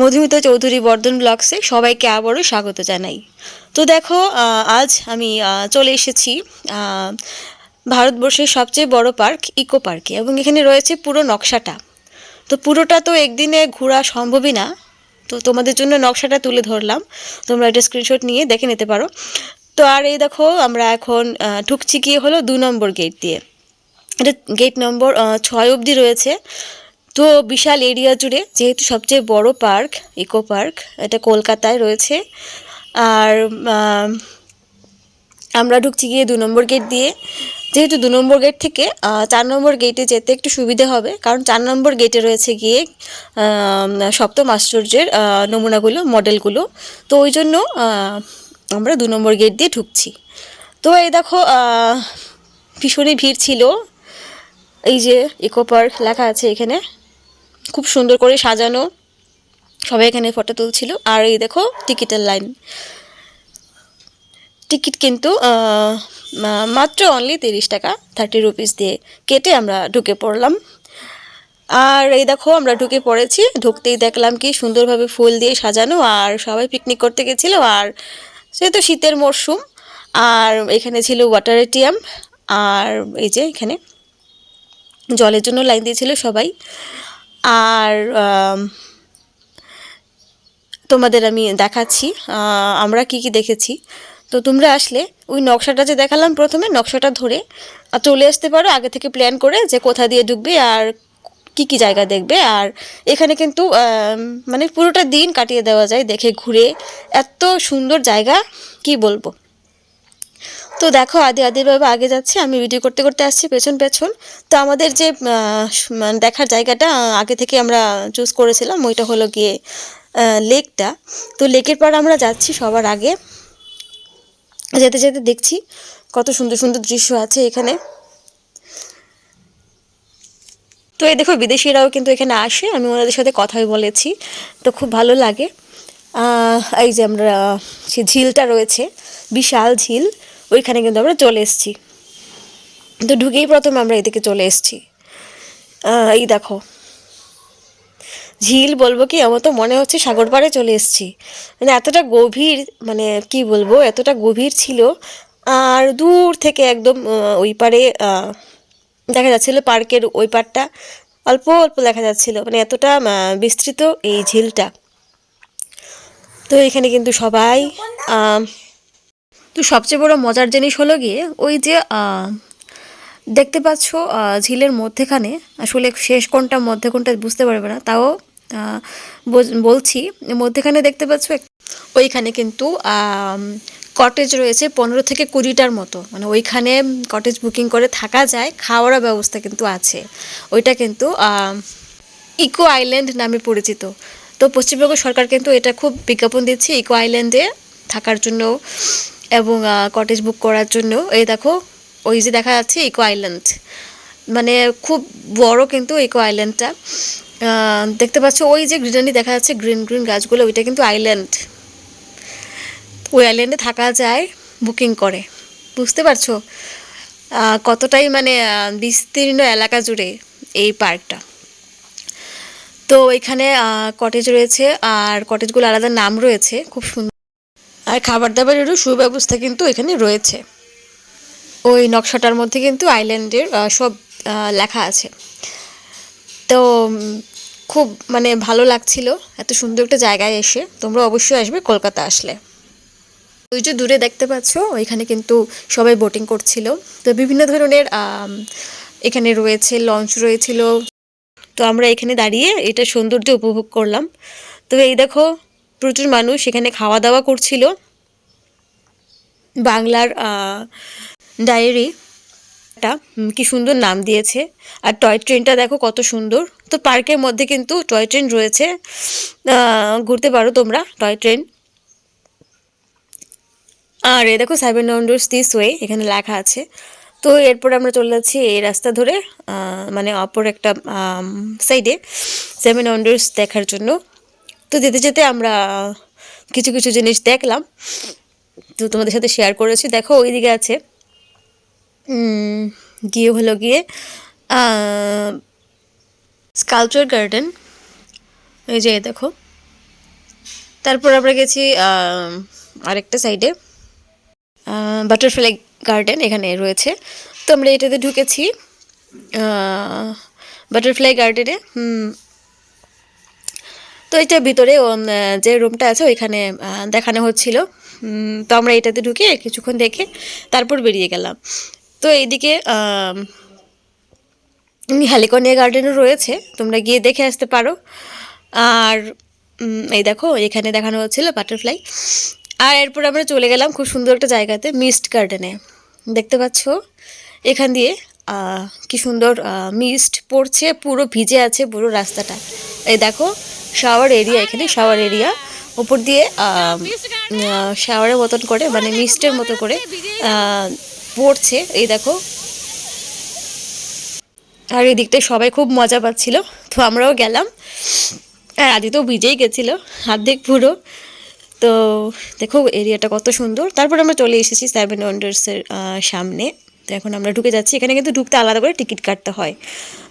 মধুমিতা চৌধুরী বর্ধন ব্লগসে সবাইকে আবারও স্বাগত জানাই। তো দেখো আজ আমি চলে এসেছি ভারতবর্ষের সবচেয়ে বড় পার্ক ইকো পার্কে এবং এখানে রয়েছে পুরো নকশাটা। তো পুরোটা তো একদিনে ঘোরা সম্ভবই না। তো তোমাদের জন্য নকশাটা তুলে ধরলাম। তোমরা এটা স্ক্রিনশট নিয়ে দেখে নিতে পারো। তো আর এই দেখো, আমরা এখন ঢুকছি গিয়ে হলো দু নম্বর গেট দিয়ে। এটা গেট নম্বর ছয় অবধি রয়েছে। তো বিশাল এরিয়া জুড়ে যেহেতু সবচেয়ে বড় পার্ক, ইকো পার্ক, এটা কলকাতায় রয়েছে। আর আমরা ঢুকছি গিয়ে দু নম্বর গেট দিয়ে। যেহেতু দু নম্বর গেট থেকে চার নম্বর গেটে যেতে একটু সুবিধে হবে, কারণ চার নম্বর গেটে রয়েছে গিয়ে সপ্তম আশ্চর্যের নমুনাগুলো, মডেলগুলো। তো ওই জন্য আমরা দু নম্বর গেট দিয়ে ঢুকছি। তো এই দেখো ভীষণই ভিড় ছিল। এই যে ইকো পার্ক লেখা আছে এখানে। খুব সুন্দর করে সাজানো। সবাই এখানে ফটো তুলছিল। আর এই দেখো, টিকিটের লাইন টিকিট কিন্তু মাত্র অনলি তিরিশ টাকা থার্টি রুপিস দিয়ে কেটে আমরা ঢুকে পড়লাম। আর এই দেখো, আমরা ঢুকে পড়েছি। ঢুকতেই দেখলাম কি সুন্দরভাবে ফুল দিয়ে সাজানো। আর সবাই পিকনিক করতে গেছিল। আর যেহেতু শীতের মরশুম, আর এখানে ছিল ওয়াটার এটিএম আর এই যে এখানে জলের জন্য লাইন দিয়েছিল সবাই। আর তোমাদের আমি দেখাচ্ছি আমরা কি কি দেখেছি। তো তোমরা আসলে ওই নকশাটা যে দেখালাম প্রথমে, নকশাটা ধরে চলে আসতে পারো আগে থেকে প্ল্যান করে যে কোথা দিয়ে ঢুকবে আর কি কি জায়গা দেখবে। আর এখানে কিন্তু মানে পুরোটা দিন কাটিয়ে দেওয়া যায় দেখে ঘুরে। এত সুন্দর জায়গা, কি বলব? তো দেখো, আদি আদিভাবে আগে যাচ্ছে, আমি ভিডিও করতে করতে আসছি পেছন পেছন। তো আমাদের যে মানে দেখার জায়গাটা আগে থেকে আমরা চুজ করেছিলাম, ওইটা হলো গিয়ে লেকটা। তো লেকের পাড় আমরা যাচ্ছি সবার আগে। যেতে যেতে দেখছি কত সুন্দর সুন্দর দৃশ্য আছে এখানে। তো এই দেখো, বিদেশিরাও কিন্তু এখানে আসে, আমি ওনাদের সাথে কথাই বলেছি, তো খুব ভালো লাগে। এই যে আমরা সে ঝিলটা রয়েছে, বিশাল ঝিল। ওইখানে কিন্তু আমরা চলে এসেছি। তো ঢুকেই প্রথমে আমরা এদিকে চলে এসেছি। এই দেখো। ঝিল বলব কি, আমার তো মনে হচ্ছে সাগর পাড়ে চলে এসেছি। মানে এতটা গভীর মানে কি বলব, এতটা গভীর ছিল। আর দূর থেকে একদম ওই পারে দেখা যাচ্ছিল পার্কের ওই পাড়টা। অল্প অল্প দেখা যাচ্ছিল। মানে এতটা বিস্তৃত এই ঝিলটা। তো এখানে কিন্তু সবাই তো সবচেয়ে বড় মজার জিনিস হলো গিয়ে ওই যে দেখতে পাচ্ছ ঝিলের মধ্যেখানে, আসলে শেষ কোনটা মধ্যে কোনটা বুঝতে পারবে না, তাও বলছি, মধ্যেখানে দেখতে পাচ্ছ ওইখানে কিন্তু কটেজ রয়েছে পনেরো থেকে কুড়িটার মতো মানে ওইখানে কটেজ বুকিং করে থাকা যায় খাওয়ার ব্যবস্থা কিন্তু আছে। ওইটা কিন্তু ইকো আইল্যান্ড নামে পরিচিত। তো পশ্চিমবঙ্গ সরকার কিন্তু এটা খুব বিজ্ঞাপন দিচ্ছে ইকো আইল্যান্ডে থাকার জন্য এবং কটেজ বুক করার জন্য। এই দেখো, ওই যে দেখা যাচ্ছে ইকো আইল্যান্ড মানে খুব বড় কিন্তু ইকো আইল্যান্ডটা দেখতে পাচ্ছ, ওই যে গ্রিনারি দেখা যাচ্ছে গ্রিন গ্রিন গাছগুলো, ওইটা কিন্তু আইল্যান্ড ওই আইল্যান্ডে থাকা যায় বুকিং করে। বুঝতে পারছ? কতটাই মানে বিস্তীর্ণ এলাকা জুড়ে এই পার্কটা তো, এখানে কটেজ রয়েছে, আর কটেজগুলো আলাদা নাম রয়েছে, খুব সুন্দর আর খাবার দাবারেরও সুব্যবস্থা কিন্তু এখানে রয়েছে। ওই নকশাটার মধ্যে কিন্তু আইল্যান্ডের সব লেখা আছে। তো খুব মানে ভালো লাগছিল এত সুন্দর একটা জায়গায় এসে। তোমরা অবশ্যই আসবে কলকাতা আসলে। ওই যে দূরে দেখতে পাচ্ছ, ওইখানে কিন্তু সবাই বোটিং করছিল। তো বিভিন্ন ধরনের এখানে রয়েছে লঞ্চ রয়েছিল। তো আমরা এখানে দাঁড়িয়ে এটা সৌন্দর্য উপভোগ করলাম। তো এই দেখো, প্রচুর মানুষ এখানে খাওয়া দাওয়া করছিল। বাংলার ডায়েরি একটা কি সুন্দর নাম দিয়েছে। আর টয় ট্রেনটা দেখো কত সুন্দর। তো পার্কের মধ্যে কিন্তু টয় ট্রেন রয়েছে। ঘুরতে পারো তোমরা টয় ট্রেন আর এ দেখো সেভেন ওয়ান্ডার্স দিস ওয়ে এখানে লেখা আছে। তো এরপর আমরা চলে যাচ্ছি এই রাস্তা ধরে মানে অপর একটা সাইডে সেভেন ওয়ান্ডার্স দেখার জন্য। তো যেতে যেতে আমরা কিছু কিছু জিনিস দেখলাম। তো তোমাদের সাথে শেয়ার করেছি। দেখো, ওইদিকে আছে। গিয়ে হলো গিয়ে স্কালচার গার্ডেন এই যে, দেখো। তারপর আমরা গেছি আরেকটা সাইডে বাটারফ্লাই গার্ডেন এখানে রয়েছে। তো আমরা এটাতে ঢুকেছি বাটারফ্লাই গার্ডেনে তো এটা ভিতরে যে রুমটা আছে, ওইখানে দেখানো হচ্ছিল। তো আমরা এটাতে ঢুকে কিছুক্ষণ দেখে তারপর বেরিয়ে গেলাম। তো এইদিকে হ্যালিকনিয়া গার্ডেনও রয়েছে, তোমরা গিয়ে দেখে আসতে পারো। আর এই দেখো, এখানে দেখানো হচ্ছিল বাটারফ্লাই আর এরপর আমরা চলে গেলাম খুব সুন্দর একটা জায়গাতে মিস্ট গার্ডেনে দেখতে পাচ্ছ? এখান দিয়ে কি সুন্দর মিস্ট পড়ছে, পুরো ভিজে আছে পুরো রাস্তাটা। এই দেখো শাওয়ার এরিয়া এখানে শাওয়ার এরিয়া উপর দিয়ে শাওয়ারের মতন করে মানে মিস্টের মতো করে পড়ছে। এই দেখো। আর এই দিকটায় সবাই খুব মজা পাচ্ছিল। তো আমরাও গেলাম। আর আদি তো ভিজেই গেছিল, অর্ধেক পুরো। তো দেখো এরিয়াটা কত সুন্দর। তারপর আমরা চলে এসেছি সেভেন ওয়ান্ডার্সের সামনে। তো এখন আমরা ঢুকে যাচ্ছি। এখানে কিন্তু ঢুকতে আলাদা করে টিকিট কাটতে হয়।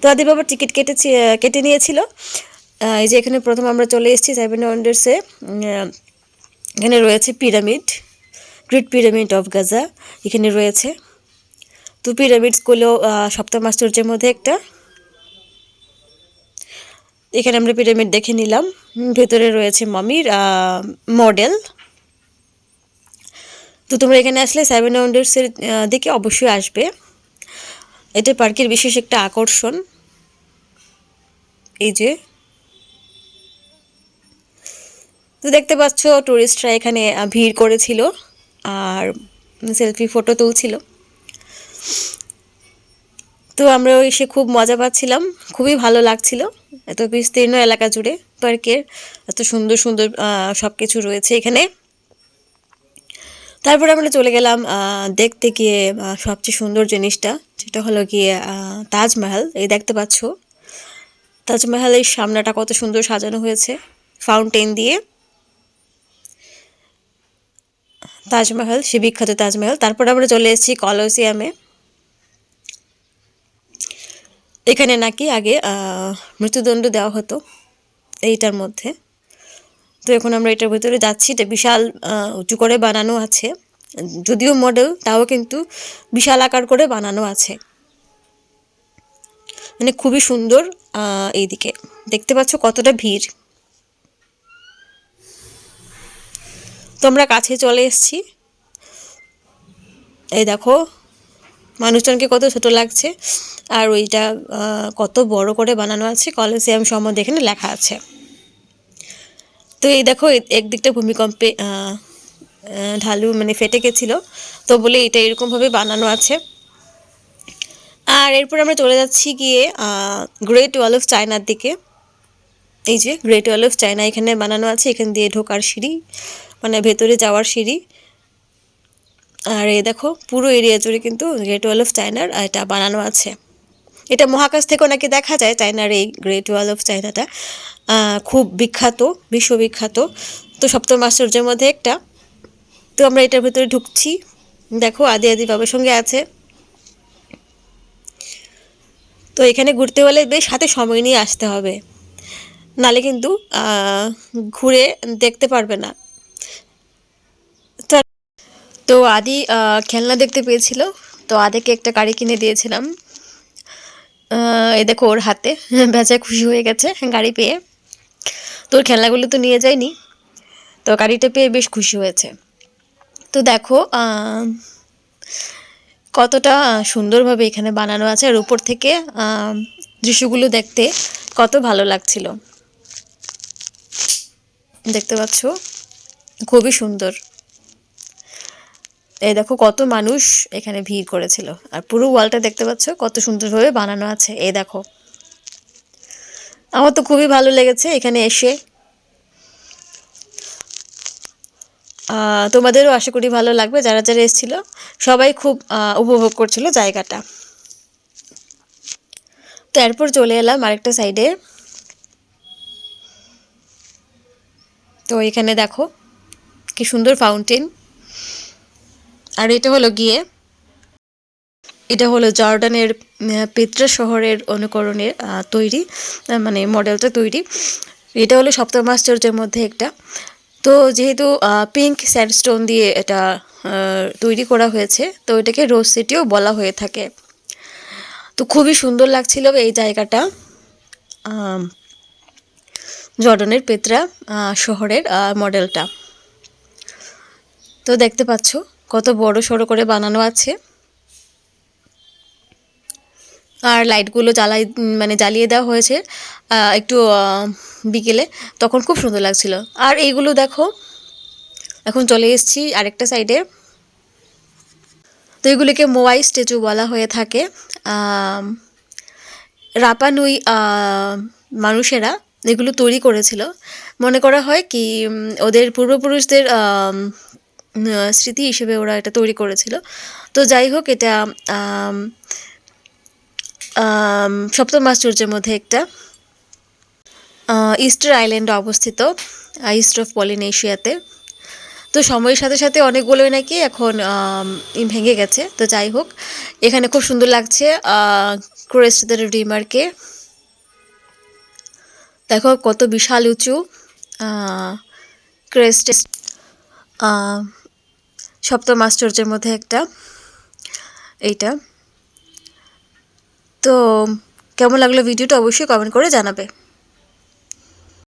তো আদি বাবা টিকিট কেটেছি কেটে নিয়েছিল। এই যে এখানে প্রথম আমরা চলে এসেছি সেভেন ওয়ান্ডার্সে এখানে রয়েছে pyramid great pyramid of Giza এখানে রয়েছে। তো পিরামিডসগুলো আহ, সপ্তম আশ্চর্যের মধ্যে একটা। এখানে আমরা পিরামিড দেখে নিলাম। ভেতরে রয়েছে মমির মডেল তো তোমরা এখানে আসলে সেভেন ওয়ান্ডার্সের দিকে অবশ্যই আসবে। এটা পার্কের বিশেষ একটা আকর্ষণ। এই যে তো দেখতে পাচ্ছ টুরিস্টরা এখানে ভিড় করেছিল আর সেলফি ফটো তুলছিল। তো আমরা এসে খুব মজা পাচ্ছিলাম, খুবই ভালো লাগছিল। এত বিস্তীর্ণ এলাকা জুড়ে পার্কের এত সুন্দর সুন্দর সব কিছু রয়েছে এখানে। তারপর আমরা চলে গেলাম দেখতে গিয়ে সবচেয়ে সুন্দর জিনিসটা যেটা হলো গিয়ে তাজমহল। এই দেখতে পাচ্ছ, তাজমহলের সামনাটা কত সুন্দর সাজানো হয়েছে ফাউন্টেন দিয়ে। তাজমহল, সে বিখ্যাত তাজমহল। তারপর আমরা চলে এসেছি কলোসিয়ামে। এখানে নাকি আগে মৃত্যুদণ্ড দেওয়া হতো এইটার মধ্যে। তো এখন আমরা এটার ভেতরে যাচ্ছি, এটা বিশাল উঁচু করে বানানো আছে। যদিও মডেল তাও কিন্তু বিশাল আকার করে বানানো আছে। মানে খুবই সুন্দর এইদিকে। দেখতে পাচ্ছ কতটা ভিড়। তো আমরা কাছে চলে এসেছি। এই দেখো, মানুষজনকে কত ছোট লাগছে। আর ওইটা কত বড় করে বানানো আছে। কলেসিয়াম সম্বন্ধে এখানে লেখা আছে। তো এই দেখো একদিকটা ভূমিকম্পে ঢালু মানে ফেটে গেছিল। তো বলে এটা এরকমভাবে বানানো আছে। আর এরপর আমরা চলে যাচ্ছি গিয়ে গ্রেট ওয়াল অফ চায়নার দিকে। এই যে গ্রেট ওয়াল অফ চায়না এখানে বানানো আছে, এখান দিয়ে ঢোকার সিঁড়ি মানে ভেতরে যাওয়ার সিঁড়ি। আর এই দেখো, পুরো এরিয়া জুড়ে কিন্তু গ্রেট ওয়াল অফ চায়নার এটা বানানো আছে। এটা মহাকাশ থেকেও নাকি দেখা যায় চায়নার এই গ্রেট ওয়াল অফ চায়নাটা খুব বিখ্যাত, বিশ্ববিখ্যাত। তো সপ্তম আশ্চর্যের মধ্যে একটা। তো আমরা এটার ভেতরে ঢুকছি। দেখো, আদি আদি বাবার সঙ্গে আছে। তো এখানে ঘুরতে হলে বেশ হাতে সময় নিয়ে আসতে হবে। নালে কিন্তু ঘুরে দেখতে পারবে না। তো আদি খেলনা দেখতে পেয়েছিল। তো আদিকে একটা গাড়ি কিনে দিয়েছিলাম। এ দেখো ওর হাতে, বেচায় খুশি হয়ে গেছে গাড়ি পেয়ে। তো ওর খেলনাগুলো তো নিয়ে যায়নি। তো গাড়িটা পেয়ে বেশ খুশি হয়েছে। তো দেখো কতটা সুন্দরভাবে এখানে বানানো আছে। আর উপর থেকে দৃশ্যগুলো দেখতে কত ভালো লাগছিল। দেখতে পাচ্ছ? খুবই সুন্দর। এই দেখো কত মানুষ এখানে ভিড় করেছিল। আর পুরো ওয়ালটা দেখতে পাচ্ছ, কত সুন্দরভাবে বানানো আছে। এই দেখো। আমার তো খুবই ভালো লেগেছে এখানে এসে। তোমাদেরও আশা করি ভালো লাগবে। যারা যারা এসেছিল, সবাই খুব উপভোগ করছিল জায়গাটা। তো এরপর চলে এলাম আরেকটা সাইডে তো এখানে দেখো, কি সুন্দর ফাউন্টেন আর এটা হলো গিয়ে, এটা হলো জর্ডানের পেত্রা শহরের অনুকরণে তৈরি মানে মডেলটা তৈরি। এটা হলো সপ্তম আশ্চর্যের মধ্যে একটা। তো যেহেতু পিঙ্ক স্যান্ডস্টোন দিয়ে এটা তৈরি করা হয়েছে, তো এটাকে রোজ সিটিও বলা হয়ে থাকে। তো খুবই সুন্দর লাগছিল এই জায়গাটা। জর্ডনের পেত্রা শহরের মডেলটা। তো দেখতে পাচ্ছ কত বড় সড়ো করে বানানো আছে। আর লাইটগুলো জ্বালাই মানে জ্বালিয়ে দেওয়া হয়েছে একটু বিকেলে। তখন খুব সুন্দর লাগছিল। আর এইগুলো দেখো, এখন চলে এসেছি আরেকটা সাইডে। তো এগুলিকে মোয়াই স্ট্যাচু বলা হয়ে থাকে। রাপানুই মানুষেরা এগুলো তৈরি করেছিল। মনে করা হয় কি ওদের পূর্বপুরুষদের স্মৃতি হিসেবে ওরা এটা তৈরি করেছিল। তো যাই হোক, এটা সপ্তম আশ্চর্যের মধ্যে একটা ইস্টার আইল্যান্ডে অবস্থিত ইস্ট অফ পলিনেশিয়াতে। তো সময়ের সাথে সাথে অনেকগুলোই নাকি এখন ভেঙে গেছে। তো যাই হোক, এখানে খুব সুন্দর লাগছে ক্রেস্ট দ্য রিমারকে। দেখো কত বিশাল উঁচু ক্রেস্ট সপ্তম আশ্চর্যের মধ্যে একটা, এইটা। তো কেমন লাগল ভিডিওটা অবশ্যই কমেন্ট করে জানাবে।